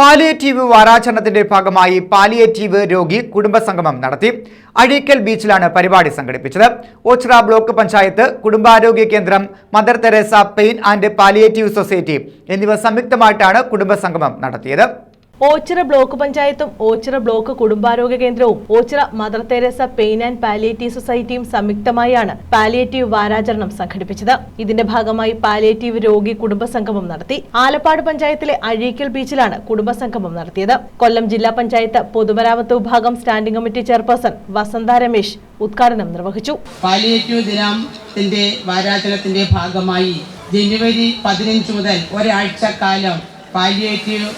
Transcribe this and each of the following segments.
Palliative വാരാചരണത്തിന്റെ ഭാഗമായി palliative രോഗി കുടുംബസംഗമം നടത്തി അഴീക്കൽ ബീച്ചിലാണ് പരിപാടി സംഘടിപ്പിച്ചത്. ഓച്ചിറ ബ്ലോക്ക് പഞ്ചായത്ത് കുടുംബാരോഗ്യ കേന്ദ്രം Mother Teresa pain and palliative society എന്നിവ സംയുക്തമായിട്ടാണ് കുടുംബസംഗമം നടത്തിയത്. ഓച്ചിറ ബ്ലോക്ക് പഞ്ചായത്തും ഓച്ചിറ ബ്ലോക്ക് കുടുംബാരോഗ്യ കേന്ദ്രവും Ochira Mother Teresa pain and palliative സൊസൈറ്റിയും സംയുക്തമായാണ് പാലിയേറ്റീവ് വാരാചരണം സംഘടിപ്പിച്ചത്. ഇതിന്റെ ഭാഗമായി പാലിയേറ്റീവ് രോഗി കുടുംബസംഗമം നടത്തി. ആലപ്പാട് പഞ്ചായത്തിലെ അഴീക്കൽ ബീച്ചിലാണ് കുടുംബസംഗമം നടത്തിയത്. കൊല്ലം ജില്ലാ പഞ്ചായത്ത് പൊതുമരാമത്ത് വിഭാഗം standing committee chairperson Vasantha Ramesh ഉദ്ഘാടനം നിർവഹിച്ചു. പാലിയേറ്റീവ് ദിനത്തിന്റെ വാരാചരണത്തിന്റെ ഭാഗമായി ജനുവരി പതിനഞ്ച് മുതൽ ഒരാഴ്ച കാലം പാലിയേറ്റീവ്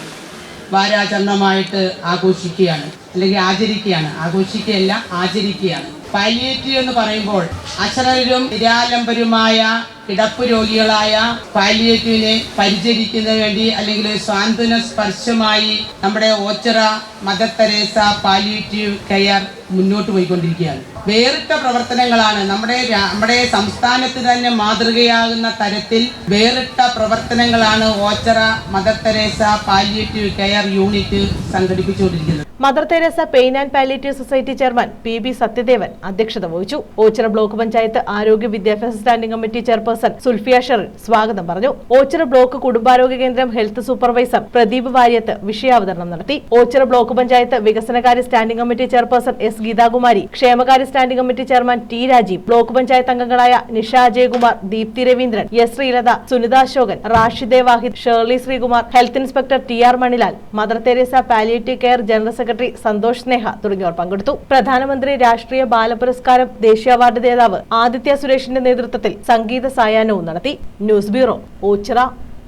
വാരാചരണമായിട്ട് ആഘോഷിക്കുകയാണ്. അല്ലെങ്കിൽ ആചരിക്കുകയാണ്. ആഘോഷിക്കുകയല്ല ആചരിക്കുകയാണ്. പാലിയേറ്റീവ് എന്ന് പറയുമ്പോൾ അശ്രരും നിരാലംബരുമായ കിടപ്പ് രോഗികളായ പാലിയേറ്റീവിനെ പരിചരിക്കുന്നതിന് വേണ്ടി അല്ലെങ്കിൽ സ്വാന്തന സ്പർശമായി നമ്മുടെ Ochira Mother Teresa palliative care മുന്നോട്ട് പോയിക്കൊണ്ടിരിക്കുകയാണ്. വേറിട്ട പ്രവർത്തനങ്ങളാണ് നമ്മുടെ നമ്മുടെ സംസ്ഥാനത്ത് തന്നെ മാതൃകയാകുന്ന തരത്തിൽ വേറിട്ട പ്രവർത്തനങ്ങളാണ് Ochira Mother Teresa palliative care unit സംഘടിപ്പിച്ചുകൊണ്ടിരിക്കുന്നത്. Mother Teresa pain and palliative society chairman P B Sathyadevan അധ്യക്ഷത വഹിച്ചു. ഓച്ചിറ ബ്ലോക്ക് പഞ്ചായത്ത് ആരോഗ്യ വിദ്യാഭ്യാസ standing committee chairperson Sulfiya Sherin സ്വാഗതം പറഞ്ഞു. ഓച്ചിറ ബ്ലോക്ക് കുടുംബാരോഗ്യ കേന്ദ്രം ഹെൽത്ത് സൂപ്പർവൈസർ പ്രദീപ് വാര്യത്ത് വിഷയാവതരണം നടത്തി. ഓച്ചിറ ബ്ലോക്ക് പഞ്ചായത്ത് വികസനകാര്യ standing committee chairperson S Geethakumari ക്ഷേമകാര്യ standing committee chairman T Rajeev block panchayat അംഗങ്ങളായ Nisha Ajayakumar Deepthi Raveendran S Sreelatha Sunitha Ashokan റാഷിദെ Wahid Shirley Sreekumar health inspector T R Manilal Mother Teresa palliative care general secretary Santhosh Sneha തുടങ്ങിയവർ പങ്കെടുത്തു. പ്രധാനമന്ത്രി രാഷ്ട്രീയ ബാലപുരസ്കാരം ദേശീയ അവാർഡ് ജേതാവ് ആദിത്യ സുരേഷിന്റെ നേതൃത്വത്തിൽ സംഗീത സായാഹ്നവും നടത്തി. News bureau Ochira.